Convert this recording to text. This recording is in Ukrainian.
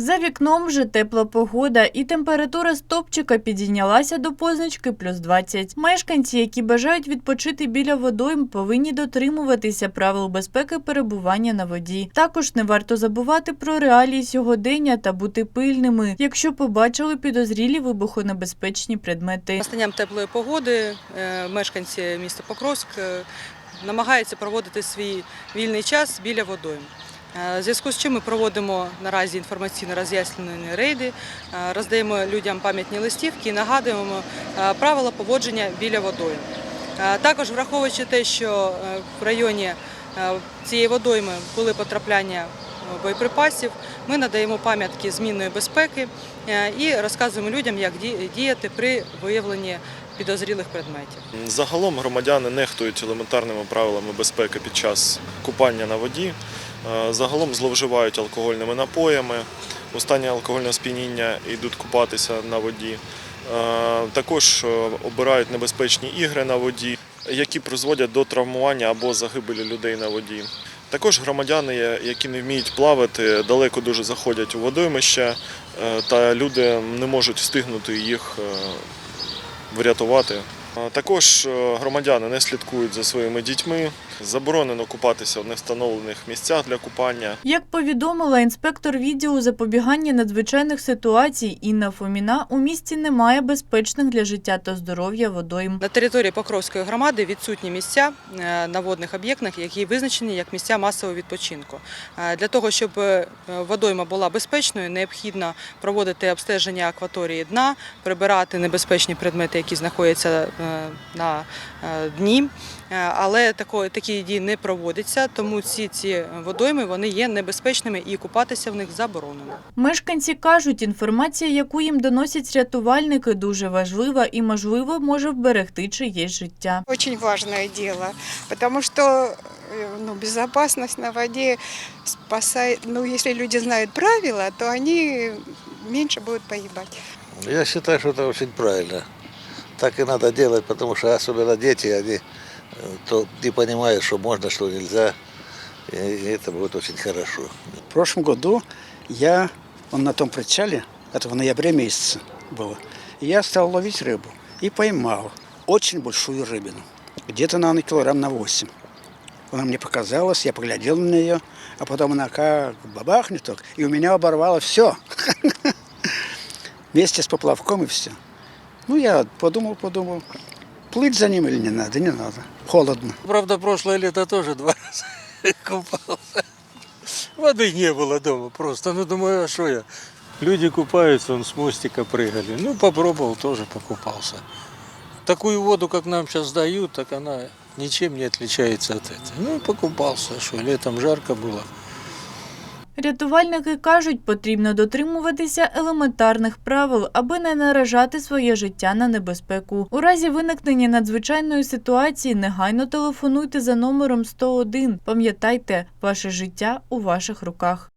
За вікном вже тепла погода, і температура стопчика підійнялася до позначки плюс 20. Мешканці, які бажають відпочити біля водойм, повинні дотримуватися правил безпеки перебування на воді. Також не варто забувати про реалії сьогодення та бути пильними, якщо побачили підозрілі вибухонебезпечні предмети. Настанням теплої погоди е, мешканці міста Покровськ е, намагаються проводити свій вільний час біля водойм. Е, В зв'язку з чим ми проводимо наразі інформаційно-роз'яснювальні рейди, е, роздаємо людям пам'ятні листівки і нагадуємо е, правила поводження біля водойм. Е, Також враховуючи те, що в районі цієї водойми були потрапляння боєприпасів, ми надаємо пам'ятки змінної безпеки і розказуємо людям, як ді- діяти при виявленні підозрілих предметів. Загалом громадяни нехтують елементарними правилами безпеки під час купання на воді. Е, Загалом зловживають алкогольними напоями, у стані алкогольного сп'яніння йдуть купатися на воді. Е, Також е, обирають небезпечні ігри на воді, які призводять до травмування або загибелі людей на воді. Також громадяни, які не вміють плавати, далеко дуже заходять у водоймища, е, та люди не можуть встигнути їх врятувати. Також е, громадяни не слідкують за своїми дітьми. Заборонено купатися в невстановлених місцях для купання. Як повідомила інспектор відділу запобігання надзвичайних ситуацій Інна Фоміна, у місті немає безпечних для життя та здоров'я водойм. На території Покровської громади відсутні місця е, на водних об'єктах, які визначені як місця масового відпочинку. Е, Для того, щоб водойма була безпечною, необхідно проводити обстеження акваторії дна, прибирати небезпечні предмети, які знаходяться на е, дні. Е, Але такої, такі дії не проводяться, тому ці, ці водойми вони є небезпечними і купатися в них заборонено. Мешканці кажуть, інформація, яку їм доносять рятувальники, дуже важлива і, можливо, може вберегти чиєсь життя. Очень важное дело, потому что э, ну, безопасность на воде спасает, ну, если люди знают правила, то они меньше будут погибать. Я считаю, что это очень правильно. Так и надо делать, потому что особенно дети, они э, то не понимают, что можно, что нельзя. И это будет очень хорошо. В прошлом году я он на том причале, это в ноябре месяце было, я стал ловить рыбу и поймал очень большую рыбину, где-то, наверное, килограмм на 8. Она мне показалась, я поглядел на нее, а потом она как бабахнет так, и у меня оборвало все. Вместе с поплавком и все. Ну, я подумал, подумал, плыть за ним или не надо, не надо. Холодно. Правда, прошлое лето тоже два раза купался. Воды не было дома просто. Ну, думаю, а что я? Люди купаются, он с мостика прыгали. Ну, попробовал, тоже покупался. Такую воду, как нам сейчас дают, так она ничем не отличается от этой. Ну, покупался, что летом жарко было. Рятувальники кажуть, потрібно дотримуватися елементарних правил, аби не наражати своє життя на небезпеку. У разі виникнення надзвичайної ситуації негайно телефонуйте за номером 101. Пам'ятайте, ваше життя у ваших руках.